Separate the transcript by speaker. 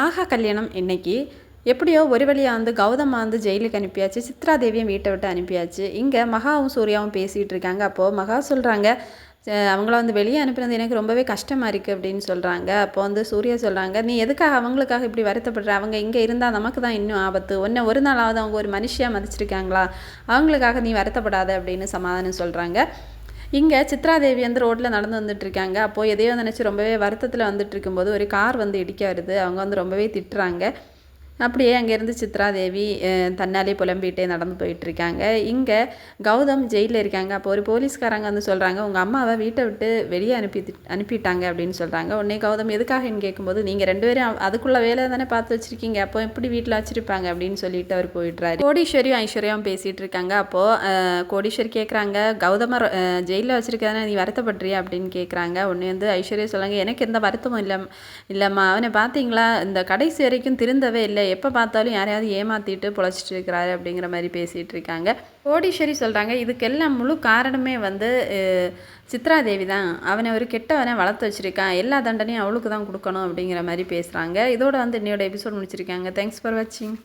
Speaker 1: ஆஹா கல்யாணம் இன்னைக்கு. எப்படியோ ஒரு வழியாக வந்து கௌதம் வந்து ஜெயிலுக்கு அனுப்பியாச்சு சித்ரா தேவியும் வீட்டை விட்டு அனுப்பியாச்சு. இங்கே மகாவும் சூர்யாவும் பேசிகிட்டு இருக்காங்க. அப்போது மகா சொல்கிறாங்க அவங்கள வந்து வெளியே அனுப்பினது எனக்கு ரொம்பவே கஷ்டமாக இருக்குது அப்படின்னு சொல்கிறாங்க அப்போ வந்து சூர்யா சொல்கிறாங்க நீ எதுக்காக அவங்களுக்காக இப்படி வருத்தப்படுற? அவங்க இங்கே இருந்தால் நமக்கு தான் இன்னும் ஆபத்து. ஒன்று ஒரு நாளாவது அவங்க ஒரு மனுஷியாக மதிச்சிருக்காங்களா? அவங்களுக்காக நீ வருத்தப்படாத அப்படின்னு சமாதானம் சொல்கிறாங்க இங்கே சித்ராதேவி வந்து ரோட்டில் நடந்து வந்துட்டுருக்காங்க அப்போது எதையோ நினச்சி ரொம்பவே வருத்தத்தில் வந்துட்டு இருக்கும்போது ஒரு கார் வந்து இடிக்க வருது அவங்க வந்து ரொம்பவே திட்டுறாங்க. அப்படியே அங்கேருந்து சித்ராதேவி தன்னாலே புலம்பிகிட்டே நடந்து போயிட்டுருக்காங்க. இங்கே கௌதம் ஜெயிலில் இருக்காங்க. அப்போ ஒரு போலீஸ்காரங்க வந்து சொல்கிறாங்க உங்கள் அம்மாவை வீட்டை விட்டு வெளியே அனுப்பி அனுப்பிட்டாங்க அப்படின்னு சொல்கிறாங்க உடனே கௌதம் எதுக்காகன்னு கேட்கும்போது நீங்கள் ரெண்டு பேரும் அதுக்குள்ளே வேலை தானே பார்த்து வச்சுருக்கீங்க. அப்போ எப்படி வீட்டில் வச்சுருப்பாங்க? அப்படின்னு சொல்லிட்டு அவர் போயிட்டுறாரு கோடீஸ்வரியும் ஐஸ்வர்யாவும் பேசிகிட்டு இருக்காங்க. அப்போது கோடீஸ்வரி கேட்குறாங்க கௌதமர் ஜெயிலில் வச்சுருக்கதானே நீ வருத்தப்படுறியா? அப்படின்னு கேட்குறாங்க. உடனே வந்து ஐஸ்வர்யா சொல்லுங்க எனக்கு எந்த வருத்தமும் இல்லை இல்லைம்மா. அவனை பார்த்தீங்களா? இந்த கடைசி வரைக்கும் திருந்தவே இல்லை. எப்போ பார்த்தாலும் யாரையாவது ஏமாற்றிட்டு பொழைச்சிட்டு இருக்கிறாரு அப்படிங்கிற மாதிரி பேசிகிட்டு இருக்காங்க. கோடீஸ்வரி சொல்கிறாங்க இதுக்கெல்லாம் முழு காரணமே வந்து சித்ராதேவி தான். அவனை ஒரு கெட்டவனை வளர்த்து வச்சுருக்கான் எல்லா தண்டனையும் அவளுக்கு தான் கொடுக்கணும் அப்படிங்கிற மாதிரி பேசுகிறாங்க இதோட வந்து என்னோட எபிசோட் முடிச்சிருக்காங்க. தேங்க்ஸ் ஃபார் வாட்சிங்